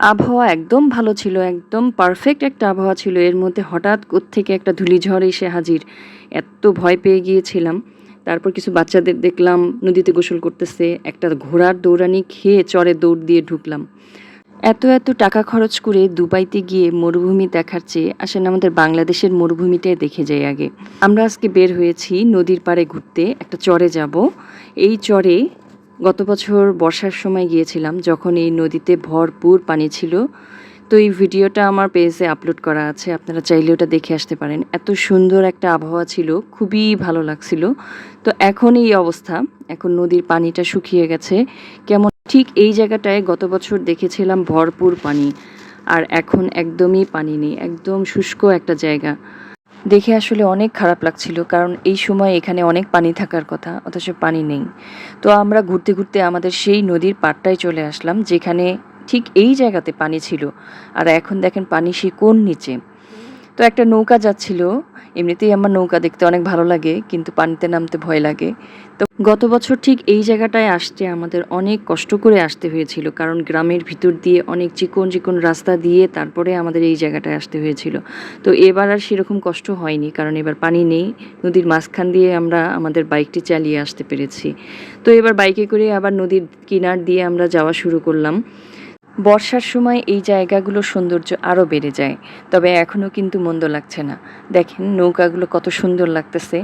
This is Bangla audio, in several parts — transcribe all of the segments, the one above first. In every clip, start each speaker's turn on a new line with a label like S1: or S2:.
S1: আবহাওয়া একদম ভালো ছিল, একদম পারফেক্ট একটা আবহাওয়া ছিল। এর মধ্যে হঠাৎ থেকে একটা ধূলিঝড় এসে হাজির। এত ভয় পেয়ে গিয়েছিলাম। তারপর কিছু বাচ্চাদের দেখলাম, নদীতে গোসল করতেছে। একটা ঘোড়ার দৌড়ানি খেয়ে চরে দৌড় দিয়ে ঢুকলাম। এত এত টাকা খরচ করে দুবাইতে গিয়ে মরুভূমি দেখার চেয়ে আসেন আমাদের বাংলাদেশের মরুভূমিটাই দেখে যাই আগে। আমরা আজকে বের হয়েছি নদীর পাড়ে ঘুরতে, একটা চরে যাব। এই চরে গত বছর বর্ষার সময় গিয়েছিলাম, যখন এই নদীতে ভরপুর পানি ছিল। তো এই ভিডিওটা আমার পেজে আপলোড করা আছে, আপনারা চাইলে ওটা দেখে আসতে পারেন। এত সুন্দর একটা আবহাওয়া ছিল, খুবই ভালো লাগছিল। তো এখন এই অবস্থা, এখন নদীর পানিটা শুকিয়ে গেছে। কেমন, ঠিক এই জায়গাটায় গত বছর দেখেছিলাম ভরপুর পানি, আর এখন একদমই পানি নেই, একদম শুষ্ক একটা জায়গা। দেখে আসলে অনেক খারাপ লাগছিল, কারণ এই সময় এখানে অনেক পানি থাকার কথা, অথচ পানি নেই। তো আমরা ঘুরতে ঘুরতে আমাদের সেই নদীর পাড়টায় চলে আসলাম, যেখানে ঠিক এই জায়গাতে পানি ছিল। আর এখন দেখেন পানি সে কোন নিচে। তো একটা নৌকা যাচ্ছিল। এমনিতেই আমার নৌকা দেখতে অনেক ভালো লাগে, কিন্তু পানিতে নামতে ভয় লাগে। তো গত বছর ঠিক এই জায়গাটায় আসতে আমাদের অনেক কষ্ট করে আসতে হয়েছিল, কারণ গ্রামের ভিতর দিয়ে অনেক চিকন চিকন রাস্তা দিয়ে তারপরে আমাদের এই জায়গাটায় আসতে হয়েছিল। তো এবার আর সেরকম কষ্ট হয়নি, কারণ এবার পানি নেই। নদীর মাঝখান দিয়ে আমরা আমাদের বাইকটি চালিয়ে আসতে পেরেছি। তো এবার বাইকে করে আবার নদীর কিনার দিয়ে আমরা যাওয়া শুরু করলাম। বর্ষার সময় এই জায়গাগুলোর সৌন্দর্য আরও বেড়ে যায়, তবে এখনও কিন্তু মন্দ লাগছে না। দেখেন নৌকাগুলো কত সুন্দর লাগতেছে।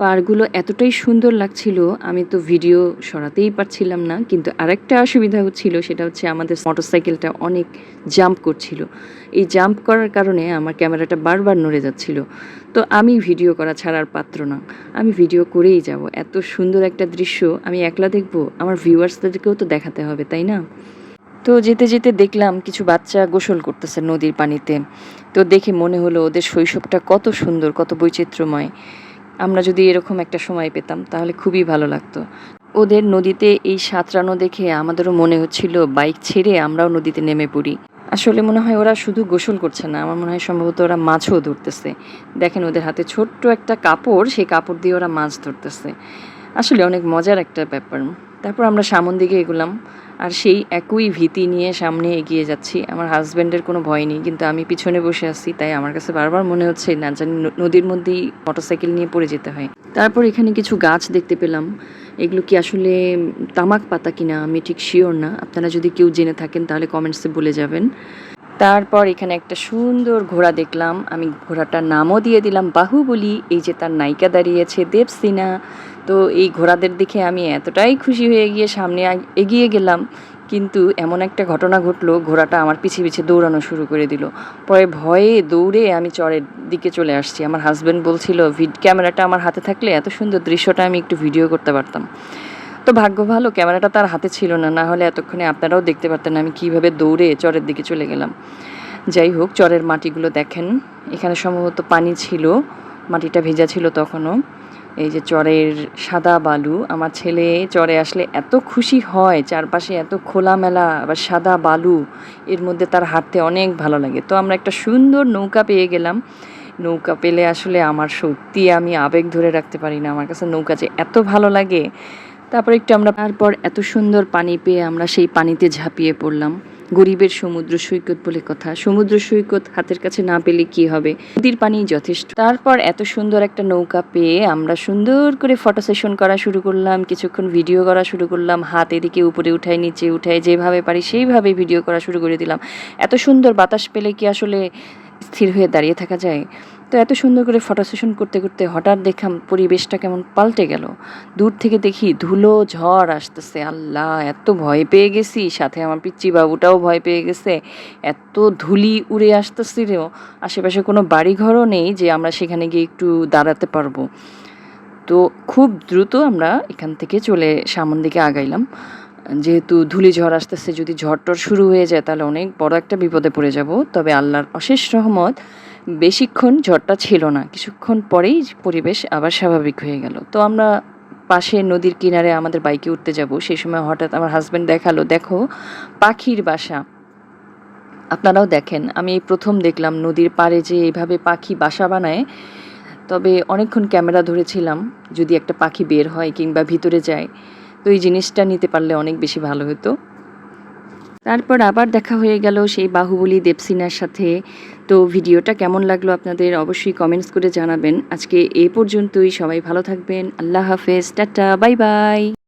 S1: পাড়গুলো এতটাই সুন্দর লাগছিল, আমি তো ভিডিও সরাতেই পারছিলাম না, কিন্তু আরেকটা অসুবিধা হচ্ছিল, সেটা হচ্ছে আমাদের মোটরসাইকেলটা অনেক জাম্প করছিল। এই জাম্প করার কারণে আমার ক্যামেরাটা বারবার নড়ে যাচ্ছিল। তো আমি ভিডিও করা ছাড়ার পাত্র না। আমি ভিডিও করেই যাব। এত সুন্দর একটা দৃশ্য, আমি একলা দেখব, আমার ভিউয়ার্সদেরকেও তো দেখাতে হবে, তাই না? তো যেতে যেতে দেখলাম কিছু বাচ্চা গোসল করতেছে নদীর পানিতে। তো দেখে মনে হলো ওদের শৈশবটা কত সুন্দর, কত বৈচিত্র্যময়। আমরা যদি এরকম একটা সময় পেতাম, তাহলে খুবই ভালো লাগতো। ওদের নদীতে এই সাঁতরানো দেখে আমাদেরও মনে হচ্ছিল, বাইক ছেড়ে আমরাও নদীতে নেমে পড়ি। আসলে মনে হয় ওরা শুধু গোসল করছে না, আমার মনে হয় সম্ভবত ওরা মাছও ধরতেছে। দেখেন ওদের হাতে ছোট্ট একটা কাপড়, সেই কাপড় দিয়ে ওরা মাছ ধরতেছে। আসলে অনেক মজার একটা ব্যাপার। তারপর আমরা সামন দিকে এগুলাম, আর সেই একই ভীতি নিয়ে সামনে এগিয়ে যাচ্ছি। আমার হাজব্যান্ডের কোনো ভয় নেই, কিন্তু আমি পিছনে বসে আছি, তাই আমার কাছে বারবার মনে হচ্ছে, না জানি নদীর মধ্যেই মোটরসাইকেল নিয়ে পড়ে যেতে হয়। তারপর এখানে কিছু গাছ দেখতে পেলাম। এগুলো কি আসলে তামাক পাতা কিনা, আমি ঠিক শিওর না। আপনারা যদি কেউ জেনে থাকেন, তাহলে কমেন্টসে বলে যাবেন। তারপর এখানে একটা সুন্দর ঘোড়া দেখলাম। আমি ঘোড়াটার নামও দিয়ে দিলাম বাহুবলি। এই যে তার নায়িকা দাঁড়িয়েছে দেবসিনা তো এই ঘোড়াদের দেখে আমি এতটাই খুশি হয়ে গিয়ে সামনে এগিয়ে গেলাম। কিন্তু এমন একটা ঘটনা ঘটলো, ঘোড়াটা আমার পিছে পিছে দৌড়ানো শুরু করে দিল। পরে ভয়ে দৌড়ে আমি চরের দিকে চলে আসছি। আমার হাজব্যান্ড বলছিল ভিড ক্যামেরাটা আমার হাতে থাকলে এত সুন্দর দৃশ্যটা আমি একটু ভিডিও করতে পারতাম। তো ভাগ্য ভালো, ক্যামেরাটা তার হাতে ছিল না। না হলে এতক্ষণে আপনারাও দেখতে পারতেন আমি কীভাবে দৌড়ে চরের দিকে চলে গেলাম। যাই হোক, চরের মাটিগুলো দেখেন। এখানে সম্ভবত পানি ছিল, মাটিটা ভেজা ছিল তখনও। এই যে চরের সাদা বালু, আমার ছেলে চরে আসলে এত খুশি হয়, চারপাশে এত খোলামেলা আবার সাদা বালু, এর মধ্যে তার হাঁটতে অনেক ভালো লাগে। তো আমরা একটা সুন্দর নৌকা পেয়ে গেলাম। নৌকা পেলে আসলে আমার সত্যি আমি আবেগ ধরে রাখতে পারি না। আমার কাছে নৌকা যে এত ভালো লাগে তারপর একটু আমরা তারপর এত সুন্দর পানি পেয়ে আমরা সেই পানিতে ঝাঁপিয়ে পড়লাম। গরিবের সমুদ্র সৈকত বলে কথা। সমুদ্র সৈকত হাতের কাছে না পেলে কি হবে? নদীর পানি যথেষ্ট। তারপর এত সুন্দর একটা নৌকা পেয়ে আমরা সুন্দর করে ফটো সেশন করা শুরু করলাম, কিছুক্ষণ ভিডিও করা শুরু করলাম, হাত এদিকে উপরে উঠাই, নিচে উঠাই, যেভাবে পারি সেইভাবে ভিডিও করা শুরু করে দিলাম। এত সুন্দর বাতাস পেলে কি আসলে স্থির হয়ে দাঁড়িয়ে থাকা যায়? তো এত সুন্দর করে ফটো সেশন করতে করতে হঠাৎ দেখলাম পরিবেশটা কেমন পাল্টে গেল। দূর থেকে দেখি ধুলো, ঝড় আসতেছে। আল্লাহ, এত ভয় পেয়ে গেছি। সাথে আমার পিচ্চি বাবুটাও ভয় পেয়ে গেছে। এত ধুলি উড়ে আসতেছিল আশেপাশে কোনো বাড়িঘরও নেই যে আমরা সেখানে গিয়ে একটু দাঁড়াতে পারব। তো খুব দ্রুত আমরা এখান থেকে চলে সামন দিকে আগাইলাম। যেহেতু ধুলি, ঝড় আসতেছে, যদি ঝড় টর শুরু হয়ে যায় তাহলে অনেক বড় একটা বিপদে পড়ে যাব। তবে আল্লাহর অশেষ রহমত বেশিক্ষণ ঝড়টা ছিল না। কিছুক্ষণ পরেই পরিবেশ আবার স্বাভাবিক হয়ে গেল। তো আমরা পাশে নদীর কিনারে আমাদের বাইকে উঠতে যাব। সেই সময় হঠাৎ আমার হাজব্যান্ড দেখাল, দেখো, পাখির বাসা। আপনারাও দেখেন, আমি প্রথম দেখলাম নদীর পাড়ে যে এইভাবে পাখি বাসা বানায়। তবে অনেকক্ষণ ক্যামেরা ধরেছিলাম, যদি একটা পাখি বের হয় কিংবা ভিতরে যায়, তো এই জিনিসটা নিতে পারলে অনেক বেশি ভালো হতো। তারপর আবার দেখা হয়ে গেল সেই বাহুবলী দেবসিনার সাথে। তো ভিডিওটা কেমন লাগল আপনাদের অবশ্যই কমেন্টস করে জানাবেন। আজকে এ পর্যন্তই, সবাই ভালো থাকবেন, আল্লাহ হাফেজ, টাটা, বাই বাই।